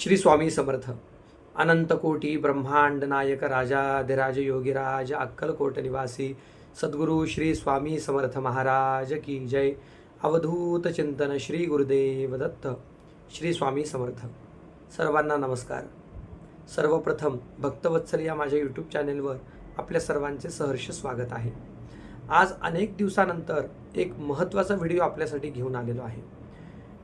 श्री स्वामी समर्थ. अनंतकोटी ब्रह्मांड नायक राजाधिराज योगीराज अक्कलकोट निवासी सद्गुरू श्री स्वामी समर्थ महाराज की जय. अवधूत चिंतन श्री गुरुदेव दत्त. श्री स्वामी समर्थ. सर्वांना नमस्कार. सर्वप्रथम भक्तवत्सल या माझ्या यूट्यूब चॅनेलवर आपल्या सर्वांचे सहर्ष स्वागत आहे. आज अनेक दिवसानंतर एक महत्त्वाचा व्हिडिओ आपल्यासाठी घेऊन आलेलो आहे.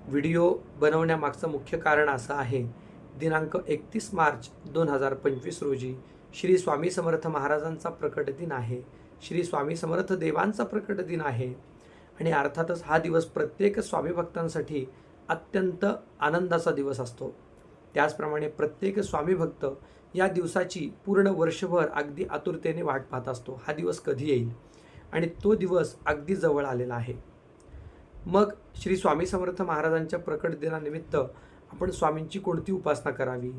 व्हिडिओ बनवण्यामागचं मुख्य कारण असं आहे दिनांक एकतीस मार्च दोन हजार पंचवीस रोजी श्री स्वामी समर्थ महाराजांचा प्रकट दिन आहे. श्री स्वामी समर्थ देवांचा प्रकट दिन आहे. आणि अर्थातच हा दिवस प्रत्येक स्वामी भक्तांसाठी अत्यंत आनंदाचा दिवस असतो. त्याचप्रमाणे प्रत्येक स्वामी भक्त या दिवसाची पूर्ण वर्षभर अगदी आतुरतेने वाट पाहत असतो. हा दिवस कधी येईल? आणि तो दिवस अगदी जवळ आलेला आहे. मग श्री स्वामी समर्थ महाराजांच्या प्रकट दिनानिमित्त आपण स्वामींची कोणती उपासना करावी?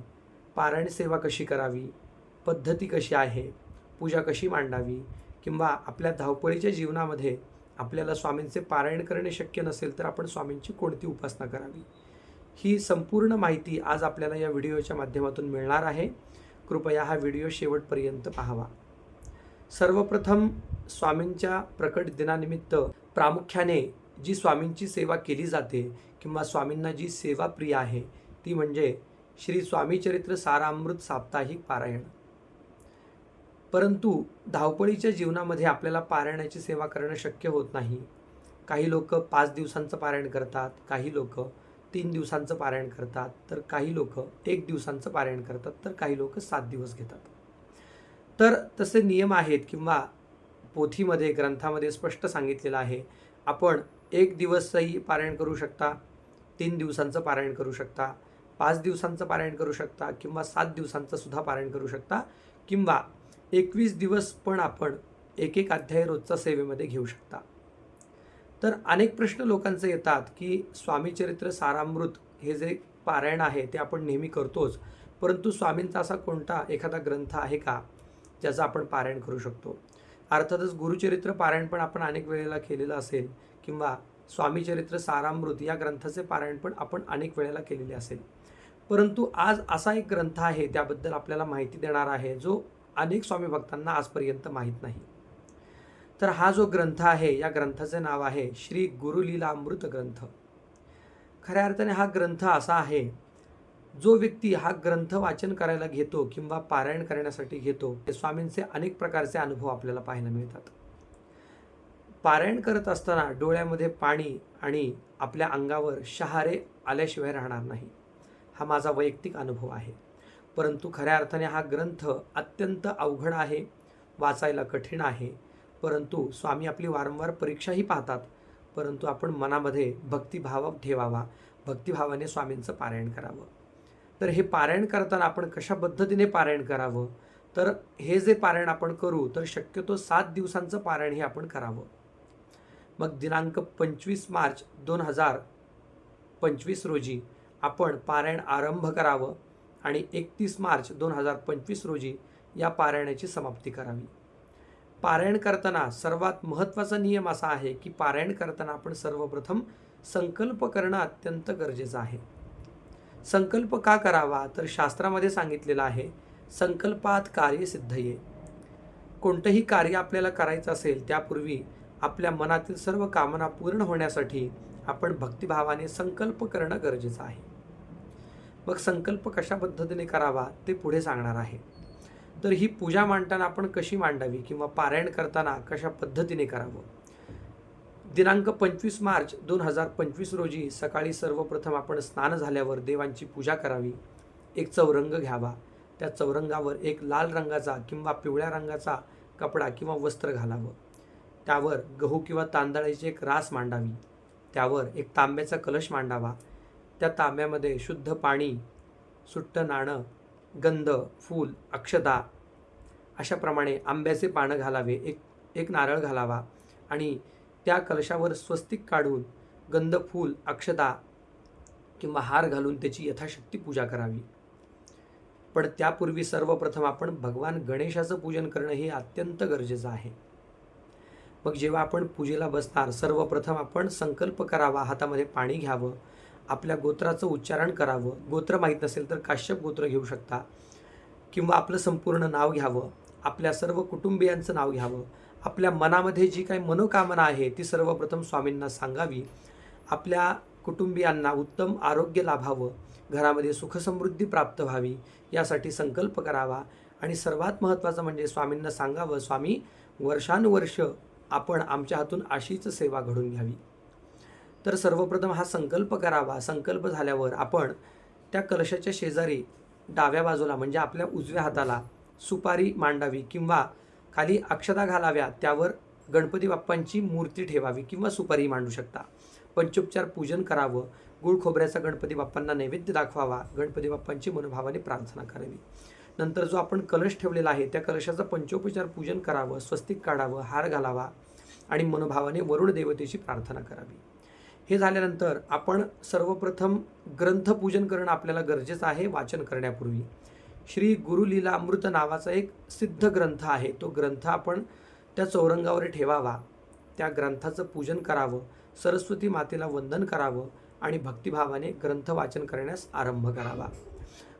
पारायण सेवा कशी करावी? पद्धती कशी आहे? पूजा कशी मांडावी? किंवा आपल्या धावपळीच्या जीवनामध्ये आपल्याला स्वामींचे पारायण करणे शक्य नसेल तर आपण स्वामींची कोणती उपासना करावी? ही संपूर्ण माहिती आज आपल्याला या व्हिडिओच्या माध्यमातून मिळणार आहे. कृपया हा व्हिडिओ शेवटपर्यंत पाहावा. सर्वप्रथम स्वामींच्या प्रकट दिनानिमित्त प्रामुख्याने जी स्वामींची सेवा केली जाते किंवा स्वामींना जी सेवा प्रिय आहे ती म्हणजे श्री स्वामी चरित्र सारामृत साप्ताहिक पारायण. परंतु धावपळीच्या जीवनामध्ये आपल्याला पारायणाची सेवा करणं शक्य होत नाही. काही लोक पाच दिवसांचं पारायण करतात काही लोक तीन दिवसांचं पारायण करतात तर काही लोक एक दिवसांचं पारायण करतात तर काही लोक सात दिवस घेतात. तर तसे नियम आहेत किंवा पोथीमध्ये ग्रंथामध्ये स्पष्ट सांगितलेलं आहे आपण एक दिवसही पारायण करू शकता तीन दिवसांचं पारायण करू शकता पाच दिवसांचं पारायण करू शकता किंवा सात दिवसांचं सुद्धा पारायण करू शकता किंवा एकवीस दिवस पण आपण एक एक अध्याय रोजचा सेवेमध्ये घेऊ शकता. तर अनेक प्रश्न लोकांचे येतात की स्वामी चरित्र सारामृत हे जे पारायण आहे ते आपण नेहमी करतोच परंतु स्वामींचा असा कोणता एखादा ग्रंथ आहे का ज्याचं आपण पारायण करू शकतो? अर्थातच गुरुचरित्र पारायण पण आपण अनेक वेळेला केलेलं असेल किंवा स्वामीचरित्र सारामृत या ग्रंथाचे पारायण पण आपण अनेक वेळेला केलेले असेल. परंतु आज असा एक ग्रंथ आहे त्याबद्दल आपल्याला माहिती देणार आहे जो अनेक स्वामी भक्तांना आजपर्यंत माहीत नाही. तर हा जो ग्रंथ आहे या ग्रंथाचे नाव आहे श्री गुरुलीला अमृत ग्रंथ. खऱ्या अर्थाने हा ग्रंथ असा आहे जो व्यक्ती हा ग्रंथ वाचन करायला घेतो किंवा पारायण करण्यासाठी घेतो ते स्वामींचे अनेक प्रकारचे अनुभव आपल्याला पाहायला मिळतात. पारायण करत असताना डोळ्यामध्ये पाणी आणि आपल्या अंगावर शहारे आल्याशिवाय राहणार नाही. हा माझा वैयक्तिक अनुभव आहे. परंतु खऱ्या अर्थाने हा ग्रंथ अत्यंत अवघड आहे वाचायला कठीण आहे. परंतु स्वामी आपली वारंवार परीक्षाही पाहतात. परंतु आपण मनामध्ये भक्तिभाव ठेवावा भक्तिभावाने स्वामींचं पारायण करावं. तर हे पारायण करताना आपण कशा पद्धतीने पारायण करावं? तर हे जे पारायण आपण करू तर शक्यतो सात दिवसांचं पारायण हे आपण करावं. मग दिनांक पंचवीस मार्च दोन हजार पंचवीस रोजी आपण पारायण आरंभ करावं आणि एकतीस मार्च दोन हजार पंचवीस रोजी या पारायणाची समाप्ती करावी. पारायण करताना सर्वात महत्त्वाचा नियम असा आहे की पारायण करताना आपण सर्वप्रथम संकल्प करणं अत्यंत गरजेचं आहे. संकल्प का करावा तर शास्त्रामध्ये सांगितलेलं आहे संकल्पात कार्य सिद्ध ये. कोणतंही कार्य आपल्याला करायचं असेल त्यापूर्वी आपल्या मनातील सर्व कामना पूर्ण होण्यासाठी आपण भक्तिभावाने संकल्प करणं गरजेचं आहे. मग संकल्प कशा पद्धतीने करावा ते पुढे सांगणार आहे. तर ही पूजा मांडताना आपण कशी मांडावी किंवा पारायण करताना कशा पद्धतीने करावं? दिनांक पंचवीस मार्च दोन हजार पंचवीस रोजी सकाळी सर्वप्रथम आपण स्नान झाल्यावर देवांची पूजा करावी. एक चौरंग घ्यावा. त्या चौरंगावर एक लाल रंगाचा किंवा पिवळ्या रंगाचा कपडा किंवा वस्त्र घालावं. त्यावर गहू किंवा तांदळाची एक रास मांडावी. त्यावर एक तांब्याचा कलश मांडावा. त्या तांब्यामध्ये शुद्ध पाणी सुट्ट नाणं गंध फूल अक्षता अशाप्रमाणे आंब्याचे पानं घालावे. एक एक नारळ घालावा आणि त्या कलशावर स्वस्तिक काढून गंध फूल अक्षता किंवा हार घालून त्याची यथाशक्ती पूजा करावी. पण त्यापूर्वी सर्वप्रथम आपण भगवान गणेशाचं पूजन करणं हे अत्यंत गरजेचं आहे. मग जेव्हा आपण पूजेला बसणार सर्वप्रथम आपण संकल्प करावा हातामध्ये पाणी घ्यावं आपल्या गोत्राचं उच्चारण करावं. गोत्र माहीत नसेल तर काश्यप गोत्र घेऊ शकता किंवा आपलं संपूर्ण नाव घ्यावं आपल्या सर्व कुटुंबियांचं नाव घ्यावं. आपल्या मनामध्ये जी काही मनोकामना आहे ती सर्वप्रथम स्वामींना सांगावी. आपल्या कुटुंबियांना उत्तम आरोग्य लाभावं घरामध्ये सुखसमृद्धी प्राप्त व्हावी यासाठी संकल्प करावा. आणि सर्वात महत्त्वाचं म्हणजे स्वामींना सांगावं स्वामी वर्षानुवर्ष आपण आमच्या हातून अशीच सेवा घडून घ्यावी. तर सर्वप्रथम हा संकल्प करावा. संकल्प झाल्यावर आपण त्या कलशाच्या शेजारी डाव्या बाजूला म्हणजे आपल्या उजव्या हाताला सुपारी मांडावी किंवा खाली अक्षता घालाव्या त्यावर गणपती बाप्पांची मूर्ती ठेवावी किंवा सुपारी मांडू शकता. पंचोपचार पूजन करावं गुळ खोबऱ्याचा गणपती बाप्पांना नैवेद्य दाखवावा गणपती बाप्पांची मनोभावाने प्रार्थना करावी. नंतर जो आपण कलश ठेवलेला आहे त्या कलशाचं पंचोपचार पूजन करावं स्वस्तिक काढावं हार घालावा आणि मनोभावाने वरुण देवतेची प्रार्थना करावी. हे झाल्यानंतर आपण सर्वप्रथम ग्रंथपूजन करणं आपल्याला गरजेचं आहे वाचन करण्यापूर्वी. श्री गुरुलीला अमृत नावाचा एक सिद्ध ग्रंथ आहे. तो ग्रंथ आपण त्या चौरंगावर ठेवावा. त्या ग्रंथाचं पूजन करावं. सरस्वती मातेला वंदन करावं आणि भक्तिभावाने ग्रंथ वाचन करण्यास आरंभ करावा.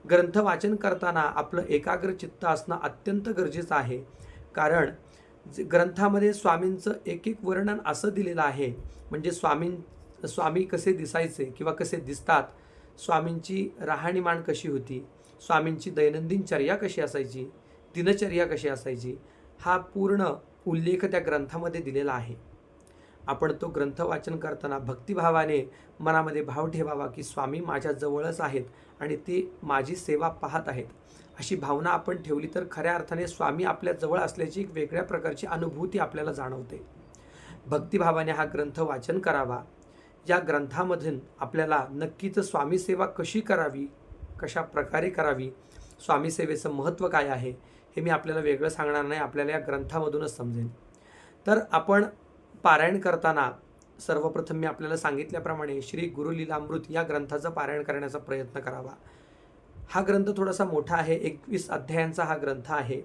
ग्रंथ वाचन करताना आपलं एकाग्र चित्त असणं अत्यंत गरजेचं आहे. कारण जे ग्रंथामध्ये स्वामींचं एक एक वर्णन असं दिलेलं आहे. म्हणजे स्वामीं स्वामी कसे दिसायचे किंवा कसे दिसतात स्वामींची राहणीमान कशी होती स्वामींची दैनंदिन चर्या कशी असायची दिनचर्या कशी असायची हा पूर्ण उल्लेख त्या ग्रंथामध्ये दिलेला आहे. आपण तो ग्रंथ वाचन करताना भक्तिभावाने मनामध्ये भाव ठेवावा की स्वामी माझ्याजवळच आहेत आणि ते माझी सेवा पाहत आहेत. अशी भावना आपण ठेवली तर खऱ्या अर्थाने स्वामी आपल्या जवळ असल्याची एक वेगळ्या प्रकारची अनुभूती आपल्याला जाणवते. भक्तिभावाने हा ग्रंथ वाचन करावा. या ग्रंथामधून आपल्याला नक्कीच स्वामी सेवा कशी करावी कशा प्रकारे करावी? स्वामी सेवेचं महत्त्व काय आहे? हे मी आपल्याला वेगळं सांगणार नाही आपल्याला या ग्रंथामधूनच समजेल. तर आपण पारायण करताना सर्वप्रथम मी आपल्याला सांगितल्याप्रमाणे श्री गुरुलीलामृत या ग्रंथाचं पारायण करण्याचा प्रयत्न करावा. हा ग्रंथ थोडासा मोठा आहे एकवीस अध्यायांचा हा ग्रंथ आहे.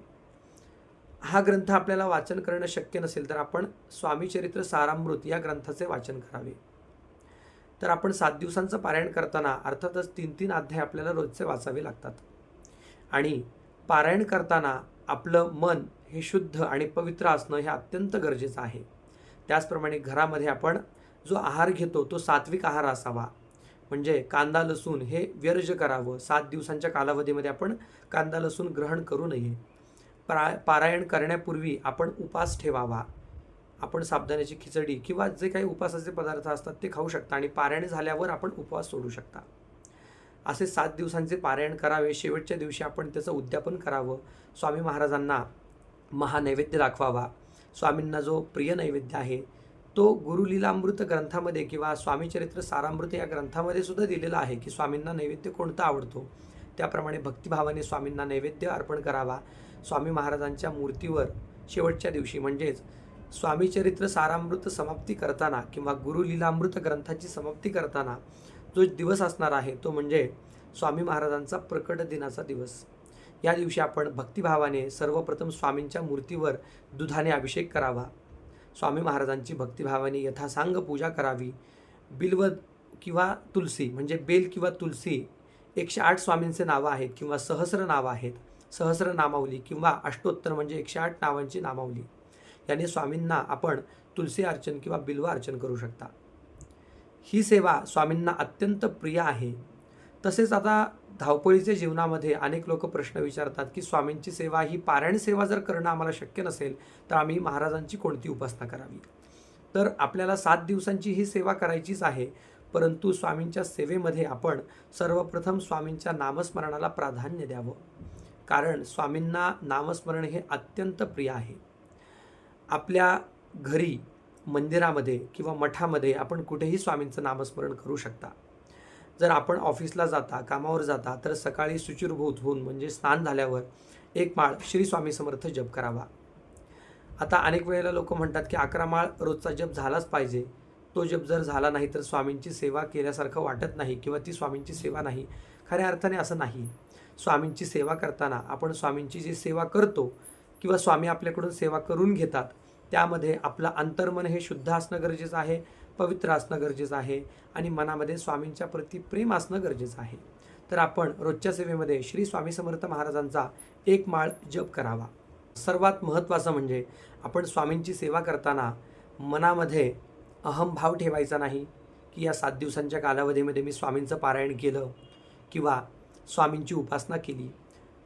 हा ग्रंथ आपल्याला वाचन करणं शक्य नसेल तर आपण स्वामीचरित्र सारामृत या ग्रंथाचे वाचन करावे. तर आपण सात दिवसांचं पारायण करताना अर्थातच तीन तीन अध्याय आपल्याला रोजचे वाचावे लागतात. आणि पारायण करताना आपलं मन हे शुद्ध आणि पवित्र असणं हे अत्यंत गरजेचं आहे. त्याचप्रमाणे घरामध्ये आपण जो आहार घेतो तो सात्विक आहार असावा. म्हणजे कांदा लसूण हे व्यर्ज करावं. सात दिवसांच्या कालावधीमध्ये आपण कांदा लसूण ग्रहण करू नये. परा पारायण करण्यापूर्वी आपण उपास ठेवावा. आपण साबदाण्याची खिचडी किंवा जे काही उपवासाचे पदार्थ असतात ते खाऊ शकता आणि पारायण झाल्यावर आपण उपवास सोडू शकता. असे सात दिवसांचे पारायण करावे. शेवटच्या दिवशी आपण त्याचं उद्यापन करावं. स्वामी महाराजांना महानैवेद्य दाखवावा. स्वामींना जो प्रिय नैवेद्य आहे तो गुरुलीलामृत ग्रंथामध्ये किंवा स्वामीचरित्र सारामृत या ग्रंथामध्ये सुद्धा दिलेला आहे की स्वामींना नैवेद्य कोणता आवडतो? त्याप्रमाणे भक्तिभावाने स्वामींना नैवेद्य अर्पण करावा. स्वामी महाराजांच्या मूर्तीवर शेवटच्या दिवशी म्हणजेच स्वामीचरित्र सारामृत समाप्ती करताना किंवा गुरुलीलामृत ग्रंथाची समाप्ती करताना जो दिवस असणार आहे तो म्हणजे स्वामी महाराजांचा प्रकट दिनाचा दिवस. या दिवशी आपण भक्तिभावाने सर्वप्रथम स्वामींच्या मूर्तीवर दुधाने अभिषेक करावा. स्वामी महाराजांची भक्तिभावाने यथासांग पूजा करावी. बिल्व किंवा तुलसी म्हणजे बेल किंवा तुलसी एकशे आठ स्वामींचे नावं आहेत किंवा सहस्र नावं आहेत. सहस्र नामावली किंवा अष्टोत्तर म्हणजे एकशे आठ नावांची नामावली. याने स्वामींना आपण तुलसी अर्चन किंवा बिल्व अर्चन करू शकता. ही सेवा स्वामींना अत्यंत प्रिय आहे. तसेच आता धावपळीच्या जीवनामध्ये अनेक लोक प्रश्न विचारतात की स्वामींची सेवा ही पारायण सेवा जर करणं आम्हाला शक्य नसेल तर आम्ही महाराजांची कोणती उपासना करावी? तर आपल्याला सात दिवसांची ही सेवा करायचीच आहे परंतु स्वामींच्या सेवेमध्ये आपण सर्वप्रथम स्वामींच्या नामस्मरणाला प्राधान्य द्यावं. कारण स्वामींना नामस्मरण हे अत्यंत प्रिय आहे. आपल्या घरी मंदिरामध्ये किंवा मठामध्ये आपण कुठेही स्वामींचं नामस्मरण करू शकता. जर आपण ऑफिसला जाता कामावर जाता तर सकाळी सुचिरभूत होऊन म्हणजे स्नान झाल्यावर एक माळ श्री स्वामी समर्थ जप करावा. आता अनेक वेळेला लोक म्हणतात की अकरा माळ रोजचा जप झालाच पाहिजे. तो जप जर झाला नाही तर स्वामींची सेवा केल्यासारखं वाटत नाही किंवा ती स्वामींची सेवा नाही. खऱ्या अर्थाने असं नाही. स्वामींची सेवा करताना आपण स्वामींची जी सेवा करतो किंवा स्वामी आपल्याकडून सेवा करून घेतात त्यामध्ये आपलं अंतर्मन हे शुद्ध असणं गरजेचं आहे पवित्र असणं गरजेचं आहे आणि मनामध्ये स्वामींच्या प्रती प्रेम असणं गरजेचं आहे. तर आपण रोजच्या सेवेमध्ये श्री स्वामी समर्थ महाराजांचा एक माळ जप करावा. सर्वात महत्त्वाचं म्हणजे आपण स्वामींची सेवा करताना मनामध्ये अहमभाव ठेवायचा नाही की या सात दिवसांच्या कालावधीमध्ये मी स्वामींचं पारायण केलं किंवा स्वामींची उपासना केली.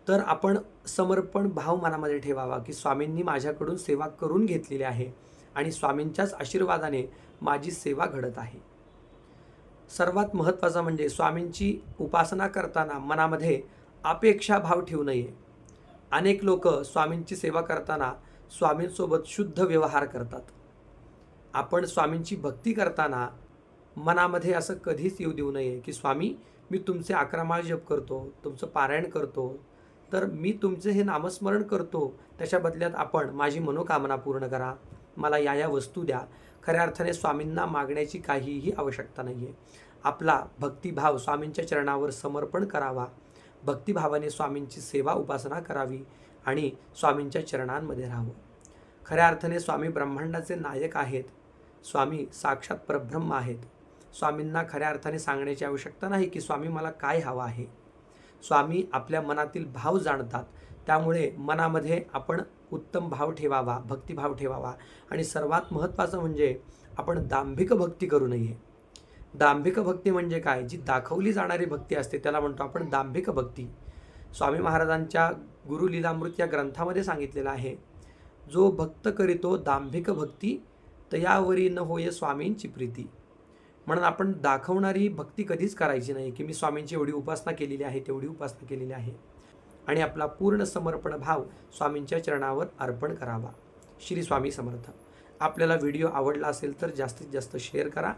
तर आपण समर्पण भाव मनामध्ये ठेवावा की स्वामींनी माझ्याकडून सेवा करून घेतलेली आहे आणि स्वामींच्याच आशीर्वादाने माझी सेवा घडत आहे. सर्वात महत्त्वाचं म्हणजे स्वामींची उपासना करताना मनामध्ये अपेक्षा भाव ठेवू नये. अनेक लोक स्वामींची सेवा करताना स्वामींसोबत शुद्ध व्यवहार करतात. आपण स्वामींची भक्ती करताना मनामध्ये असं कधीच येऊ देऊ नये की स्वामी मी तुमचे अकरामाळ जप करतो तुमचं पारायण करतो तर मी तुमचे हे नामस्मरण करतो. त्याच्या बदल्यात आपण माझी मनोकामना पूर्ण करा. मला या या वस्तू द्या. खऱ्या अर्थाने स्वामींना मागण्याची काहीही आवश्यकता नाही आहे आपला भक्तिभाव स्वामींच्या चरणावर समर्पण करावा. भक्तिभावाने स्वामींची सेवा उपासना करावी आणि स्वामींच्या चरणांमध्ये राहावं. खऱ्या अर्थाने स्वामी ब्रह्मांडाचे नायक आहेत. स्वामी साक्षात परब्रह्म आहेत. स्वामींना खऱ्या अर्थाने सांगण्याची आवश्यकता नाही की स्वामी मला काय हवं आहे. स्वामी आपल्या मनातील भाव जाणतात. त्यामुळे मनामध्ये आपण उत्तम भाव ठेवावा भक्तिभाव ठेवावा. आणि सर्वात महत्त्वाचं म्हणजे आपण दांभिक भक्ती करू नये. दांभिक भक्ती म्हणजे काय? जी दाखवली जाणारी भक्ती असते त्याला म्हणतो आपण दांभिक भक्ती. स्वामी महाराजांच्या गुरुलीलामृत या ग्रंथामध्ये सांगितलेलं आहे जो भक्त करीतो दांभिक भक्ती तयावरी न होय स्वामींची प्रीती. म्हणून आपण दाखवणारी भक्ती कधीच करायची नाही की मी स्वामींची एवढी उपासना केलेली आहे तेवढी उपासना केलेली आहे. आणि आपला पूर्ण समर्पण भाव स्वामींच्या चरणावर अर्पण करावा. श्री स्वामी समर्थ. आपल्याला व्हिडिओ आवडला असेल तर जास्तीत जास्त शेअर करा.